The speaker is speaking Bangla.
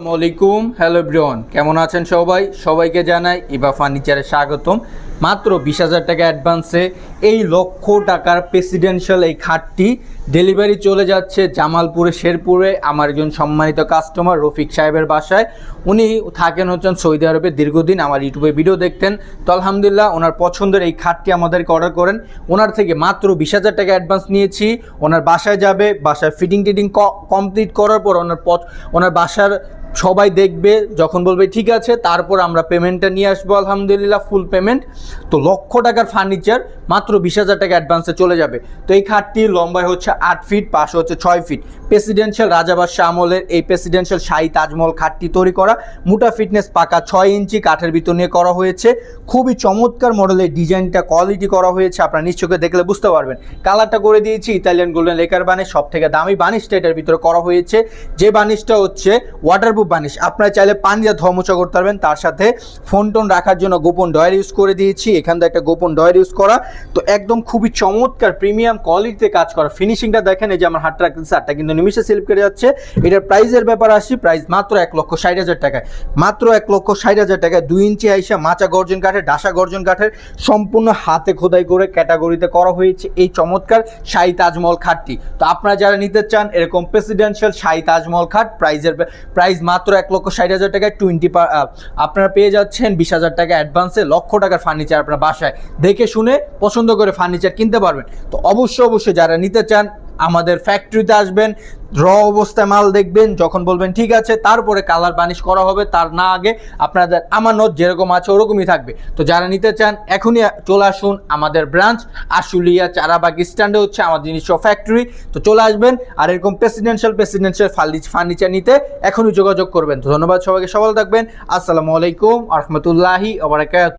আসসালামু আলাইকুম। হ্যালো ব্রিয়ন কেমন আছেন সবাই? সবাইকে জানাই ইবা ফার্নিচারে স্বাগতম। মাত্র বিশ হাজার টাকা অ্যাডভান্সে এই লক্ষ টাকার প্রেসিডেন্সিয়াল এই খাটটি ডেলিভারি চলে যাচ্ছে জামালপুরে, শেরপুরে। আমার একজন সম্মানিত কাস্টমার রফিক সাহেবের বাসায়। উনি থাকেন হচ্ছেন সৌদি আরবে, দীর্ঘদিন আমার ইউটিউবে ভিডিও দেখতেন। তো আলহামদুলিল্লাহ, ওনার পছন্দের এই খাটটি আমাদেরকে অর্ডার করেন। ওনার থেকে মাত্র বিশ হাজার টাকা অ্যাডভান্স নিয়েছি। ওনার বাসায় যাবে, বাসায় ফিটিং টিটিং কমপ্লিট করার পর ওনার ওনার বাসার সবাই দেখবে, যখন বলবে, ঠিক আছে, তারপর আমরা পেমেন্টটা নিয়ে আসব, আলহামদুলিল্লাহ ফুল পেমেন্ট তো লক্ষ টাকার ফার্নিচার মাত্র বিশ হাজার টাকা অ্যাডভান্সে চলে যাবে। তো এই খাটটি লম্বায় হচ্ছে আট ফিট পাশে হচ্ছে ছয় ফিট প্রেসিডেন্সিয়াল রাজাবাদশাহ আমলের এই প্রেসিডেন্সিয়াল শাহী তাজমহল খাটটি তৈরি করা। মোটা ফিটনেস পাকা ছয় ইঞ্চি কাঠের ভিতর নিয়ে করা হয়েছে। খুবই চমৎকার মডেলের ডিজাইনটা কোয়ালিটি করা হয়েছে, আপনারা নিশ্চয়ই দেখলে বুঝতে পারবেন। কালারটা করে দিয়েছি ইতালিয়ান গোল্ডেন লেকার বানিশ সব থেকে দামি বানিশটা এটার ভিতরে করা হয়েছে। যে বানিশটা হচ্ছে ওয়াটারপ্রুফ বানিশ। আপনারা চাইলে পানি দিয়ে ধর্মচা করতে পারবেন। তার সাথে ফোন টোন রাখার জন্য গোপন ডয়ার ইউজ করে দিয়েছি। এখান থেকে একটা গোপন ডয়ার ইউজ করা। তো একদম খুবই চমৎকার, প্রিমিয়াম কোয়ালিটিতে কাজ করা। ফিনিশিংটা দেখেন, এই যে আমার হাতটা রাখতেছে হাতটা কিন্তু নিমিশে স্লিপ করে যাচ্ছে। এটার প্রাইসের ব্যাপার আসি, প্রাইস মাত্র এক লক্ষ ষাট হাজার টাকায়। মাত্র এক লক্ষ ষাট হাজার টাকায় দুই ইঞ্চি আইসা মাচা গর্জন কাঠের, ডাসা গর্জন কাঠের সম্পূর্ণ হাতে খোদাই করে ক্যাটাগরিতে করা হয়েছে এই চমৎকার শাহী তাজমহল খাটটি। তো আপনারা যারা নিতে চান, এরকম প্রেসিডেন্সিয়াল শাহী তাজমহল খাট, প্রাইজের, প্রাইস মাত্র এক লক্ষ ষাট হাজার টাকায় টোয়েন্টি আপনারা পেয়ে যাচ্ছেন বিশ হাজার টাকা অ্যাডভান্সে লক্ষ টাকার ফার্নিচার আপনার বাসায় দেখে শুনে পছন্দ করে ফার্নিচার কিনতে পারবেন। তো অবশ্যই অবশ্যই যারা নিতে চান আমাদের ফ্যাক্টরিতে আসবেন র অবস্থায় মাল দেখবেন, যখন বলবেন, ঠিক আছে, তারপরে কালার বানিশ করা হবে, তার না আগে আপনাদের আমানত যেরকম আছে ওরকমই থাকবে। তো যারা নিতে চান, এখনই চলে আসুন আমাদের ব্রাঞ্চ আশুলিয়া চারাবাগ স্ট্যান্ডে হচ্ছে আমাদের নিজস্ব ফ্যাক্টরি তো চলে আসবেন, আর এরকম প্রেসিডেন্সিয়াল প্রেসিডেন্সিয়াল ফার্নিচার নিতে এখনই যোগাযোগ করবেন। তো ধন্যবাদ সবাইকে, সবাই থাকবেন। আসসালামু আলাইকুম, আহমতুল্লাহি আবরাকাত